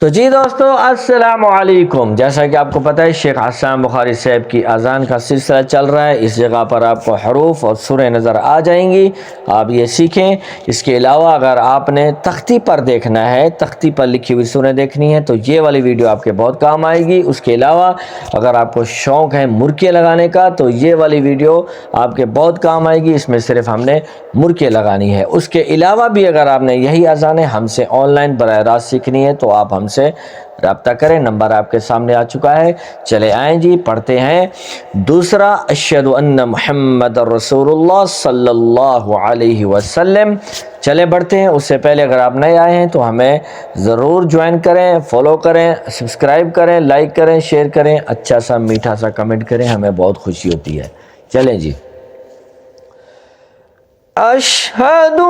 تو جی دوستو، السلام علیکم۔ جیسا کہ آپ کو پتہ ہے، شیخ حسان بخاری صاحب کی اذان کا سلسلہ چل رہا ہے۔ اس جگہ پر آپ کو حروف اور سورہ نظر آ جائیں گی۔ آپ یہ سیکھیں۔ اس کے علاوہ اگر آپ نے تختی پر دیکھنا ہے، تختی پر لکھی ہوئی سورہ دیکھنی ہے، تو یہ والی ویڈیو آپ کے بہت کام آئے گی۔ اس کے علاوہ اگر آپ کو شوق ہے مرکے لگانے کا، تو یہ والی ویڈیو آپ کے بہت کام آئے گی۔ اس میں صرف ہم نے مرکے لگانی ہے۔ اس کے علاوہ بھی اگر آپ نے یہی اذانیں ہم سے آن لائن براہ راست سیکھنی ہے، تو آپ ہم سے رابطہ کریں۔ نمبر آپ کے سامنے آ چکا ہے۔ چلے آئیں جی پڑھتے ہیں۔ دوسرا اشہد ان محمد رسول اللہ صلی اللہ علیہ وسلم۔ چلے بڑھتے ہیں۔ اس سے پہلے اگر آپ نئے آئے ہیں تو ہمیں ضرور جوائن کریں، فالو کریں، سبسکرائب کریں، لائک کریں، شیئر کریں۔ اچھا سا، میٹھا سا کمنٹ کریں، ہمیں بہت خوشی ہوتی ہے۔ چلیں جی۔ اشہد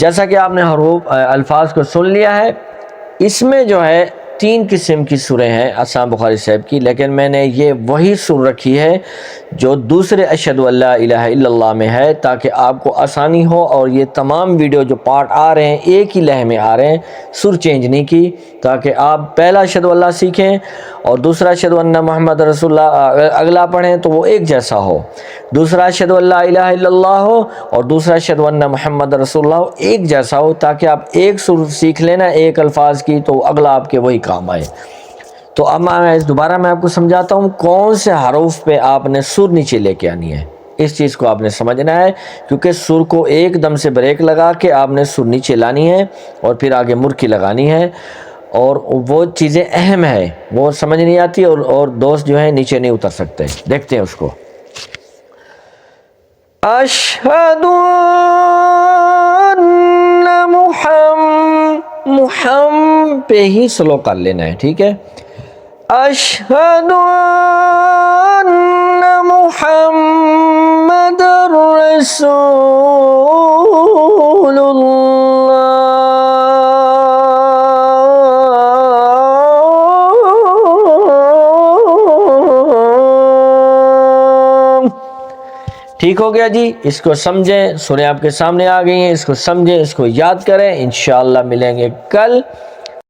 جیسا کہ آپ نے حروف الفاظ کو سن لیا ہے، اس میں جو ہے تین قسم کی سوریں ہیں اسام بخاری صاحب کی، لیکن میں نے یہ وہی سر رکھی ہے جو دوسرے اشہد اللہ الہ الا اللہ میں ہے تاکہ آپ کو آسانی ہو اور یہ تمام ویڈیو جو پارٹ آ رہے ہیں، ایک ہی لہہ میں آ رہے ہیں، سر چینج نہیں کی تاکہ آپ پہلا اشہد اللہ سیکھیں اور دوسرا اشہد اللہ محمد رسول اللہ، اگلا پڑھیں تو وہ ایک جیسا ہو۔ دوسرا اشہد اللہ الہ الا اللہ ہو اور دوسرا اشہد اللہ محمد رسول اللہ ہو، ایک جیسا ہو تاکہ آپ ایک سر سیکھ لینا، ایک الفاظ کی تو اگلا آپ کے وہی کام آئے۔ تو اب میں دوبارہ میں آپ کو سمجھاتا ہوں کون سے حروف پہ آپ نے سر نیچے لے کے آنی ہے۔ اس چیز کو آپ نے سمجھنا ہے، کیونکہ سر کو ایک دم سے بریک لگا کے آپ نے سر نیچے لانی ہے اور پھر آگے مرکی لگانی ہے۔ اور وہ چیزیں اہم ہے وہ سمجھ نہیں آتی اور اور دوست جو ہیں نیچے نہیں اتر سکتے۔ دیکھتے ہیں اس کو۔ اشہد ان محمد محم پہ ہی سلو کر لینا ہے، ٹھیک ہے۔ اشہد ان محمد رسول اللہ ٹھیک ہو گیا جی؟ اس کو سمجھیں سوریں آپ کے سامنے آ گئی ہیں، اس کو سمجھیں، اس کو یاد کریں، انشاءاللہ ملیں گے کل